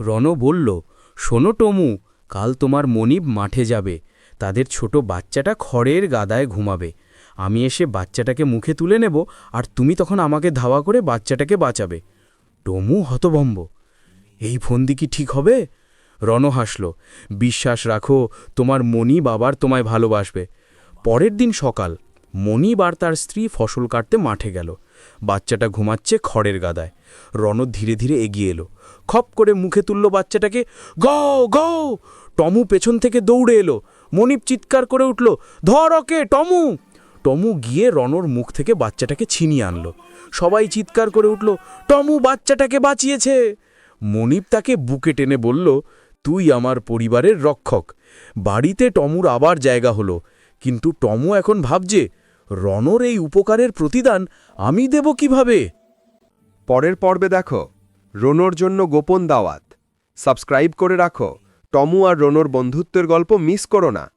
রণ বলল, শোনো টমু, কাল তোমার মনিব মাঠে যাবে। তাদের ছোট বাচ্চাটা খড়ের গাদায় ঘুমাবে। আমি এসে বাচ্চাটাকে মুখে তুলে নেব আর তুমি তখন আমাকে ধাওয়া করে বাচ্চাটাকে বাঁচাবে। টমু হতভম্ব, এই ফন্দি কি ঠিক হবে? রণ হাসল, বিশ্বাস রাখো, তোমার মনি বাবার তোমায় ভালোবাসবে। পরের দিন সকাল, মনিব আর তার স্ত্রী ফসল কাটতে মাঠে গেল। বাচ্চাটা ঘুমাচ্ছে খড়ের গাদায়। রণ ধীরে ধীরে এগিয়ে এলো। খপ করে মুখে তুলল বাচ্চাটাকে, গও গও! টমু পেছন থেকে দৌড়ে এলো। মনিব চিৎকার করে উঠল, ধর ওকে, টমু! টমু গিয়ে রণর মুখ থেকে বাচ্চাটাকে ছিনিয়ে আনলো। সবাই চিৎকার করে উঠল, টমু, বাচ্চাটাকে বাঁচিয়েছে! মনিব তাকে বুকে টেনে বলল, তুই আমার পরিবারের রক্ষক। বাড়িতে টমুর আবার জায়গা হলো। কিন্তু টমু এখন ভাবছে রণর এই উপকারের প্রতিদান আমি দেব কীভাবে? পরের পর্বে দেখো। রনোর জন্য গোপন দাওয়াত। সাবস্ক্রাইব করে রাখো। টমু আর রোনোর বন্ধুত্বের গল্প মিস করো না।